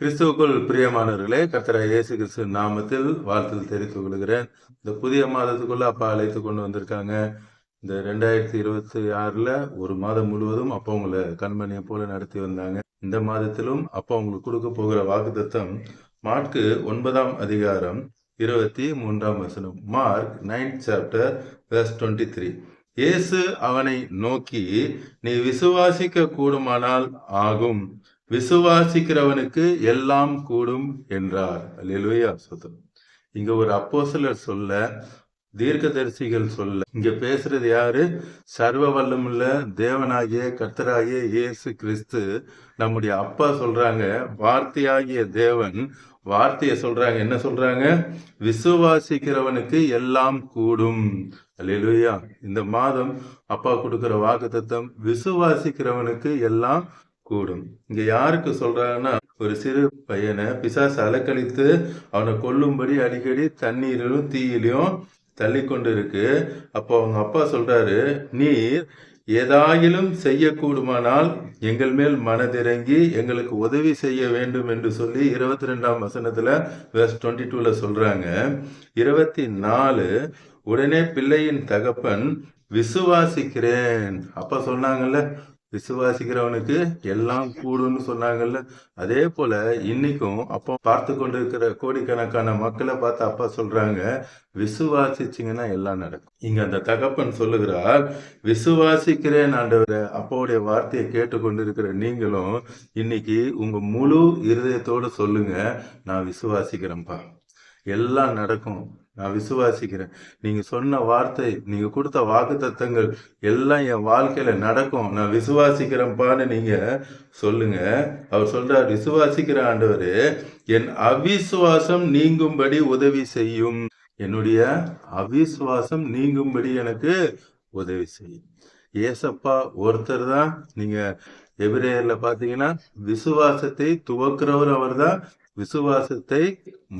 கிறிஸ்துவுக்குள் பிரியமானவர்களே கர்த்தரா இயேசு கிறிஸ்து நாமத்தில் வாழ்த்துதல் தெரிவித்துக் கொள்கிறேன். இந்த புதிய மாதத்துக்குள்ள அப்பா அழைத்து கொண்டு வந்திருக்காங்க. இந்த ரெண்டாயிரத்தி இருபத்தி ஆறுல ஒரு மாதம் முழுவதும் அப்பா உங்களை கண்மணியை போல நடத்தி வந்தாங்க. இந்த மாதத்திலும் அப்பா உங்களுக்கு கொடுக்க போகிற வாக்குத்தத்தம் மார்க்கு ஒன்பதாம் அதிகாரம் இருபத்தி மூன்றாம் வசனம் Mark ninth chapter verse twenty three. இயேசு அவனை நோக்கி நீ விசுவாசிக்க கூடுமானால் ஆகும். விசுவாசிக்கிறவனுக்கு எல்லாம் கூடும் என்றார். அல்லேலூயா சுத்தம். இங்க ஒரு அப்போஸ்தலர் சொல்ல தீர்க்கதரிசிகள் சொல்ல இங்க பேசுறது யாரு? சர்வ வல்லமுள்ள தேவனாகிய கர்த்தராகிய இயேசு கிறிஸ்து. நம்முடைய அப்பா சொல்றாங்க வார்த்தையாகிய தேவன் வார்த்தையை சொல்றாங்க. என்ன சொல்றாங்க? விசுவாசிக்கிறவனுக்கு எல்லாம் கூடும். அல்லா இந்த மாதம் அப்பா கொடுக்கிற வாக்குத்தத்தம் விசுவாசிக்கிறவனுக்கு எல்லாம் கூடும். இங்க யாருக்கு சொல்றாங்கன்னா ஒரு சிறு பையனை பிசாசு அலக்கழித்து அவனை கொல்லும்படி அடிக்கடி தண்ணீரிலும் தீயிலையும் தள்ளி கொண்டு இருக்கு அப்போ அவங்க அப்பா சொல்றாரு நீர் ஏதாயிலும் செய்யக்கூடுமானால் எங்கள் மேல் மனதிறங்கி எங்களுக்கு உதவி செய்ய வேண்டும் என்று சொல்லி இருபத்தி ரெண்டாம் வசனத்துல வேர்ஸ் டுவெண்ட்டி டூல சொல்றாங்க. இருபத்தி நாலு உடனே பிள்ளையின் தகப்பன் விசுவாசிக்கிறேன். அப்பா சொன்னாங்கல்ல விசுவாசிக்கிறவனுக்கு எல்லாம் கூடும்னு சொன்னாங்கல்ல? அதே போல இன்னைக்கும் அப்போ பார்த்து கொண்டிருக்கிற கோடிக்கணக்கான மக்களை பார்த்து அப்பா சொல்றாங்க விசுவாசிச்சிங்கன்னா எல்லாம் நடக்கும். இங்க அந்த தகப்பன் சொல்லுகிறார் விசுவாசிக்கிறேன் ஆண்டவரை. அப்பாவுடைய வார்த்தையை கேட்டுக்கொண்டிருக்கிற நீங்களும் இன்னைக்கு உங்க முழு இருதயத்தோடு சொல்லுங்க நான் விசுவாசிக்கிறேன்ப்பா. எல்லாம் நடக்கும். நான் விசுவாசிக்கிறேன். நீங்க சொன்ன வார்த்தை நீங்க கொடுத்த வாக்கு தத்தங்கள் எல்லாம் என் வாழ்க்கையில நடக்கும். நான் விசுவாசிக்கிறேன்ப்பான்னு நீங்க சொல்லுங்க. அவர் சொல்றார் விசுவாசிக்கிற ஆண்டவர் என் அவிசுவாசம் நீங்கும்படி உதவி செய்யும். என்னுடைய அவிசுவாசம் நீங்கும்படி எனக்கு உதவி செய்யும். ஏசப்பா ஒருத்தர் தான். நீங்க எபிரேயர்ல பாத்தீங்கன்னா விசுவாசத்தை துவக்கிறவர் அவர்தான். விசுவாசத்தை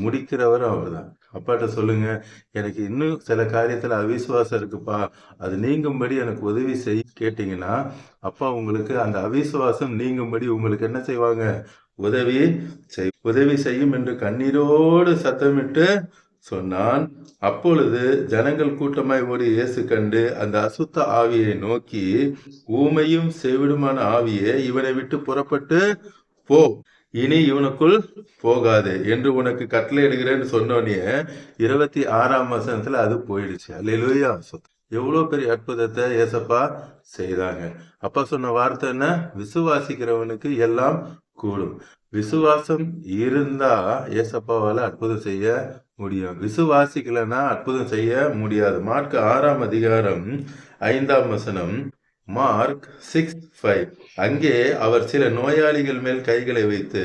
முடிக்கிறவர் அவர்தான். அப்பாட்ட சொல்லுங்க எனக்கு இன்னும் சில காரியத்துல அவிசுவாசம் இருக்குப்பா. அது நீங்கும்படி எனக்கு உதவி செய் கேட்டீங்கன்னா அப்பா உங்களுக்கு அந்த அவிசுவாசம் நீங்கும்படி உங்களுக்கு என்ன செய்வாங்க? உதவி செய் உதவி செய்யும் என்று கண்ணீரோடு சத்தமிட்டு சொன்னான். அப்பொழுது ஜனங்கள் கூட்டமாய் ஓடி இயேசு கண்டு அந்த அசுத்த ஆவியை நோக்கி ஊமையும் செவிடுமான ஆவியே இவனை விட்டு புறப்பட்டு போ. இனி இவனுக்குள் போகாது என்று உனக்கு கட்டளை இடுகிறேன்னு சொன்னோடனே இருபத்தி ஆறாம் வசனத்துல அது போயிடுச்சு. அல்லேலூயா. எவ்வளோ பெரிய அற்புதத்தை ஏசப்பா செய்தாங்க. அப்பா சொன்ன வார்த்தை என்ன? விசுவாசிக்கிறவனுக்கு எல்லாம் கூடும். விசுவாசம் இருந்தா ஏசப்பாவால அற்புதம் செய்ய முடியும். விசுவாசிக்கலன்னா அற்புதம் செய்ய முடியாது. மார்க்கு ஆறாம் அதிகாரம் ஐந்தாம் வசனம். மார்க் சிக்ஸ் ஃபைவ் அங்கே அவர் சில நோயாளிகள் மேல் கைகளை வைத்து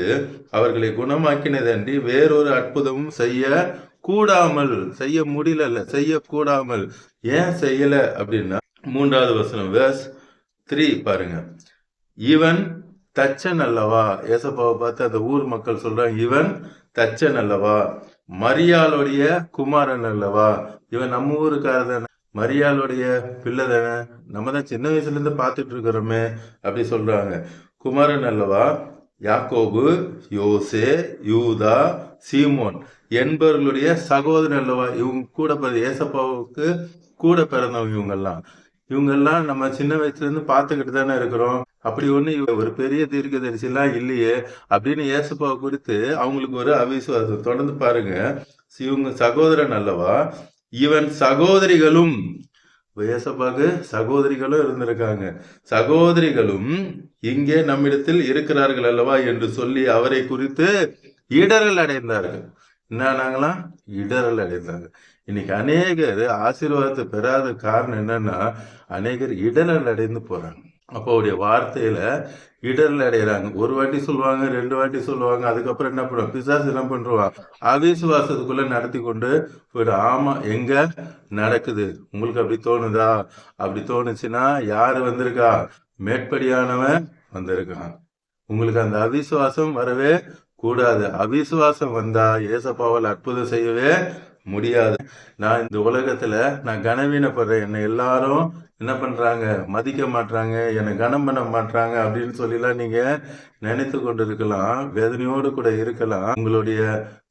அவர்களை குணமாக்கினதன்றி வேறொரு அற்புதமும் செய்ய கூடாமல் செய்ய முடியல செய்ய கூடாமல் ஏன் செய்யல அப்படின்னா மூன்றாவது வசனம் வேர்ஸ் த்ரீ பாருங்க. இவன் தச்சன் அல்லவா? ஏசப்பாவை பார்த்து அந்த ஊர் மக்கள் சொல்றாங்க இவன் தச்சன் அல்லவா? மரியாளுடைய குமாரன் அல்லவா? இவன் நம்ம ஊருக்காரர் மரியாளுடைய பிள்ளை தானே நம்ம தான் சின்ன வயசுல இருந்து பார்த்துட்டு இருக்கிறோமே அப்படி சொல்றாங்க. குமாரன் அல்லவா? யாக்கோபு யோசே யூதா சீமோன் என்பவர்களுடைய சகோதரன் அல்லவா? இவங்க கூட பிறந்த ஏசப்பாவுக்கு கூட பிறந்தவங்க இவங்கெல்லாம். இவங்கெல்லாம் நம்ம சின்ன வயசுல இருந்து பார்த்துக்கிட்டு தானே இருக்கிறோம். அப்படி ஒண்ணு இவ ஒரு பெரிய தீர்க்கதரிசிலாம் இல்லையே அப்படின்னு ஏசப்பாவை குறித்து அவங்களுக்கு ஒரு அவிசுவாசம். தொடர்ந்து பாருங்க. இவங்க சகோதரன் அல்லவா? இவன் சகோதரிகளும் ஏசப்பாக்கு சகோதரிகளும் இருந்திருக்காங்க. சகோதரிகளும் இங்கே நம்மிடத்தில் இருக்கிறார்கள் அல்லவா என்று சொல்லி அவரை குறித்து இடரல் அடைந்தார்கள். என்னன்னாங்களாம் இடரல் அடைந்தாங்க இன்னைக்கு அநேகர் ஆசீர்வாதத்தை பெறாத காரணம் என்னன்னா அநேகர் இடரல் அடைந்து போறாங்க. அப்போ அவருடைய வார்த்தையில இடர்ல அடைகிறாங்க ஒரு வாட்டி சொல்லுவாங்க ரெண்டு வாட்டி சொல்லுவாங்க அதுக்கப்புறம் என்ன பண்ணுவாங்க? பிசாசு என்ன பண்ணுவான் அவிசுவாசத்துக்குள்ள நடத்தி கொண்டு போயிடும் ஆமா எங்க? நடக்குது. உங்களுக்கு அப்படி தோணுதா? அப்படி தோணுச்சுன்னா யாரு வந்திருக்கா? மேற்படியானவன் வந்திருக்கான். உங்களுக்கு அந்த அவிசுவாசம் வரவே கூடாது. அவிசுவாசம் வந்தா ஏசப்பாவால் அற்புதம் செய்யவே முடியாது. நான் இந்த உலகத்துல நான் கனவீனப்படுறேன். என்னை எல்லாரும் என்ன பண்றாங்க? மதிக்க மாட்றாங்க. என்னை கனம் பண்ண மாட்றாங்க அப்படின்னு சொல்லிலாம் நீங்க நினைத்து கொண்டு இருக்கலாம் வேதனையோடு கூட இருக்கலாம். உங்களுடைய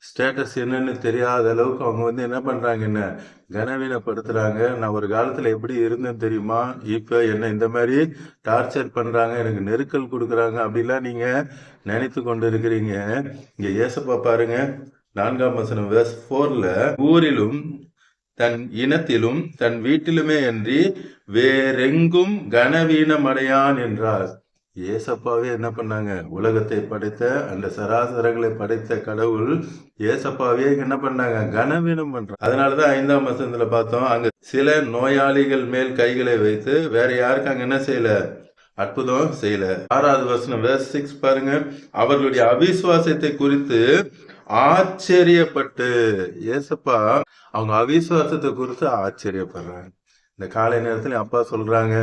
ஸ்டேட்டஸ் என்னன்னு தெரியாத அளவுக்கு அவங்க வந்து என்ன பண்றாங்க? என்ன கனவீனப்படுத்துறாங்க. நான் ஒரு காலத்துல எப்படி இருந்தேன் தெரியுமா? இப்போ என்ன இந்த மாதிரி டார்ச்சர் பண்றாங்க? எனக்கு நெருக்கல் கொடுக்குறாங்க அப்படிலாம் நீங்க நினைத்து கொண்டு இருக்கிறீங்க இங்க ஏசப்பா பாருங்க. நான்காம் வசனம் வேர்ஸ் போர்ல ஊரிலும் தன் இனத்திலும் தன் வீட்டிலுமே அன்றி வேறெங்கும் கனவீனம் அடையான் என்றார். ஏசப்பாவே என்ன பண்ணாங்க? உலகத்தை படைத்த அந்த சராசரங்களை படைத்த கடவுள் ஏசப்பாவே என்ன பண்ணாங்க? கனவீனம் பண்றாங்க அதனாலதான் ஐந்தாம் வசனத்துல பார்த்தோம் அங்க சில நோயாளிகள் மேல் கைகளை வைத்து வேற யாருக்கு அங்க என்ன செய்யல? அற்புதம் செய்யல. ஆறாவது வசனம் வேர்ஸ் சிக்ஸ் பாருங்க. அவர்களுடைய அவிசுவாசத்தை குறித்து ஆச்சரியப்பட்டு ஏசப்பா அவங்க அவிசுவாசத்தை குறித்து ஆச்சரியப்படுறாங்க. இந்த காலை நேரத்துல அப்பா சொல்றாங்க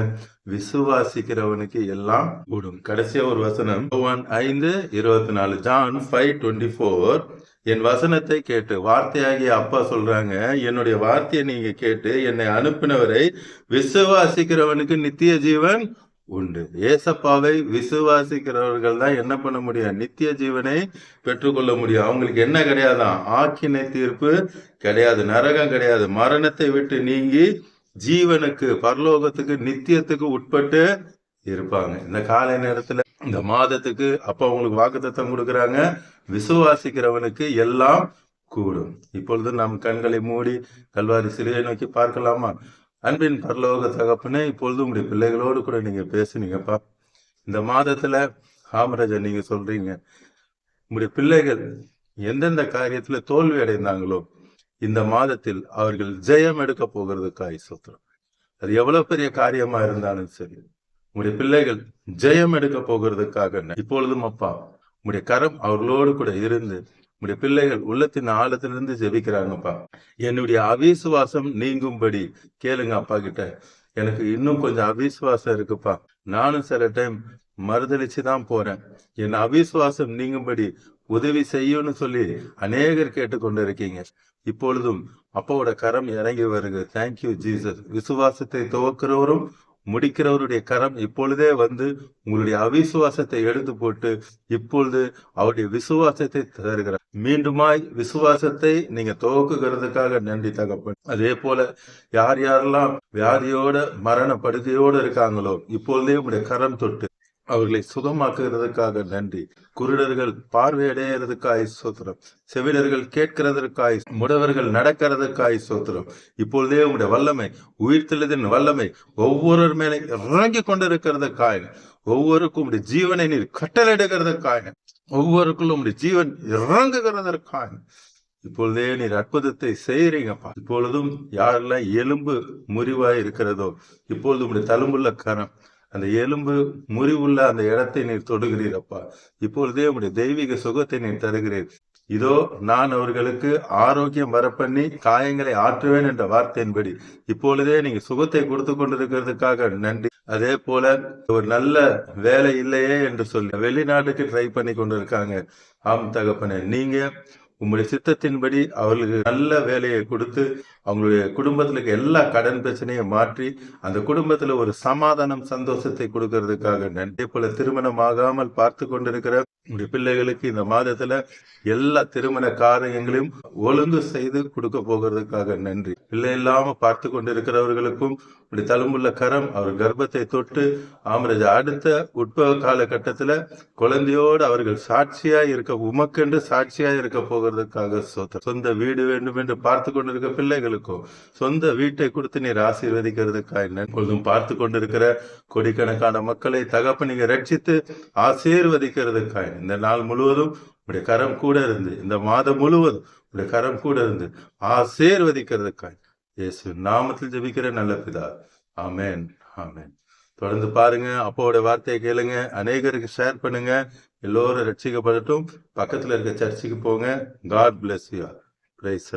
விசுவாசிக்கிறவனுக்கு எல்லாம் கூடும். கடைசியா ஒரு வசனம் ஒன் ஐந்து இருபத்தி நாலு ஜான் ஃபைவ் டுவெண்ட்டி ஃபோர். என் வசனத்தை கேட்டு வார்த்தையாகிய அப்பா சொல்றாங்க என்னுடைய வார்த்தையை நீங்க கேட்டு என்னை அனுப்பினவரை விசுவாசிக்கிறவனுக்கு நித்திய ஜீவன் உண்டு. ஏசப்பாவை விசுவாசிக்கிறவர்கள் தான் என்ன பண்ண முடியும்? நித்திய ஜீவனை பெற்றுக்கொள்ள முடியும். அவங்களுக்கு என்ன கிடையாதான் ஆக்கினை தீர்ப்பு கிடையாது நரகம் கிடையாது. மரணத்தை விட்டு நீங்கி ஜீவனுக்கு பரலோகத்துக்கு நித்தியத்துக்கு உட்பட்டு இருப்பாங்க. இந்த காலை நேரத்துல இந்த மாதத்துக்கு அப்ப அவங்களுக்கு வாக்குத்தத்தம் கொடுக்குறாங்க. விசுவாசிக்கிறவனுக்கு எல்லாம் கூடும். இப்பொழுது நம் கண்களை மூடி கல்வாரி சிலையை நோக்கி பார்க்கலாமா? அன்பின் பரலோக தகப்பனே இப்பொழுது உங்களுடைய பிள்ளைகளோடு கூட நீங்க பேசுனீங்கப்பா இந்த மாதத்துல காமராஜா நீங்கள் சொல்றீங்க உங்களுடைய பிள்ளைகள் எந்தெந்த காரியத்தில் தோல்வி அடைந்தாங்களோ இந்த மாதத்தில் அவர்கள் ஜெயம் எடுக்க போகிறதுக்காய் சொல்கிறோம் அது எவ்வளவு பெரிய காரியமா இருந்தாலும் சரி உங்களுடைய பிள்ளைகள் ஜெயம் எடுக்க போகிறதுக்காக இப்பொழுதும் அப்பா உங்களுடைய கரம் அவர்களோடு கூட இருந்து உங்களுடைய பிள்ளைகள் உள்ளத்தின் ஆழத்திலிருந்து ஜெபிக்கிறாங்கப்பா. என்னுடைய அவிசுவாசம் நீங்கும்படி கேளுங்க அப்பா கிட்ட. எனக்கு இன்னும் கொஞ்சம் அவிசுவாசம் இருக்குப்பா. நானும் சில டைம் மறுதளிச்சு தான் போறேன். என் அவிசுவாசம் நீங்கும்படி உதவி செய்யும்னு சொல்லி அநேகர் கேட்டுக்கொண்டு இருக்கீங்க இப்பொழுதும் அப்பாவோட கரம் இறங்கி வருங்க தேங்க்யூ ஜீசஸ் விசுவாசத்தை துவக்கிறவரும் முடிக்கிறவருடைய கரம் இப்பொழுதே வந்து உங்களுடைய அவிசுவாசத்தை எடுத்து போட்டு இப்பொழுது அவருடைய விசுவாசத்தை தருகிறார் மீண்டுமாய் விசுவாசத்தை நீங்க துவக்குகிறதுக்காக நன்றி தகப்பன். அதே போல யார் யாரெல்லாம் வியாதியோட மரண படுக்கையோடு இருக்காங்களோ இப்பொழுதே உங்களுடைய கரம் தொட்டு அவர்களை சுகமாக்குகிறதுக்காக நன்றி. குருடர்கள் பார்வையடைகிறதுக்காய் சோத்திரம் செவிலர்கள் கேட்கிறதற்காய் முடவர்கள் நடக்கிறதுக்காய் சோத்திரம் இப்பொழுதே உங்களுடைய வல்லமை உயிர்த்தெழுதின் வல்லமை ஒவ்வொருவர் மேலே இறங்கி கொண்டிருக்கிறதுக்காய் ஒவ்வொருக்கும் உடைய ஜீவனை நீர் கட்டளையிடுகிறதுக்காய் ஒவ்வொருக்குள்ளும் உடைய ஜீவன் இறங்குகிறதற்காய். இப்பொழுதே நீர் அற்புதத்தை செய்யறீங்கப்பா இப்பொழுதும் யாரெல்லாம் எலும்பு முறிவாய் இருக்கிறதோ இப்பொழுது உடைய தழும்புள்ள கரம் அந்த எலும்பு முறிவுள்ள அந்த இடத்தை நீர் தொடுகிறீரப்பா இப்பொழுதே உடைய தெய்வீக சுகத்தை நீர் தருகிறீர். இதோ நான் அவர்களுக்கு ஆரோக்கியம் வரப்பண்ணி காயங்களை ஆற்றுவேன் என்ற வார்த்தையின்படி. இப்பொழுதே நீங்க சுகத்தை கொடுத்து கொண்டிருக்கிறதுக்காக நன்றி. அதே போல ஒரு நல்ல வேலை இல்லையே என்று சொல்லி வெளிநாட்டுக்கு ட்ரை பண்ணி கொண்டிருக்காங்க. ஆம் தகப்பனே நீங்க உங்களுடைய சித்தத்தின்படி அவர்களுக்கு நல்ல வேலையை கொடுத்து அவங்களுடைய குடும்பத்தில் இருக்க எல்லா கடன் பிரச்சனையும் மாற்றி அந்த குடும்பத்துல ஒரு சமாதானம் சந்தோஷத்தை கொடுக்கறதுக்காக நன்றி போல திருமணம் ஆகாமல் பார்த்து கொண்டிருக்கிற உங்களுடைய பிள்ளைகளுக்கு இந்த மாதத்துல எல்லா திருமண காரியங்களையும் ஒழுங்கு செய்து கொடுக்க போகிறதுக்காக நன்றி. பிள்ளை இல்லாம பார்த்து கொண்டிருக்கிறவர்களுக்கும் இப்படி தழும்புள்ள கரம் அவர் கர்ப்பத்தை தொட்டு ஆமரஜ அடுத்த உட்பக காலகட்டத்துல குழந்தையோடு அவர்கள் சாட்சியா இருக்க உமக்கென்று சாட்சியா இருக்க போகிறதுக்காக சொந்த வீடு வேண்டும் என்று பார்த்து கொண்டிருக்க மக்களுக்கோ சொந்த வீட்டை கொடுத்து நீர் ஆசீர்வதிக்கிறதுக்காக எப்பொழுதும் பார்த்து கொண்டிருக்கிற கோடிக்கணக்கான மக்களை தகப்ப நீங்க ரட்சித்து ஆசீர்வதிக்கிறதுக்காக இந்த நாள் முழுவதும் உடைய கரம் கூட இருந்து இந்த மாதம் முழுவதும் உடைய கரம் கூட இருந்து ஆசீர்வதிக்கிறதுக்காக இயேசு நாமத்தில் ஜபிக்கிற நல்ல பிதா. ஆமேன் ஆமேன். தொடர்ந்து பாருங்க அப்போட வார்த்தையை கேளுங்க அநேகருக்கு ஷேர் பண்ணுங்க எல்லோரும் ரட்சிக்கப்படட்டும். பக்கத்துல இருக்க சர்ச்சுக்கு போங்க. God bless you price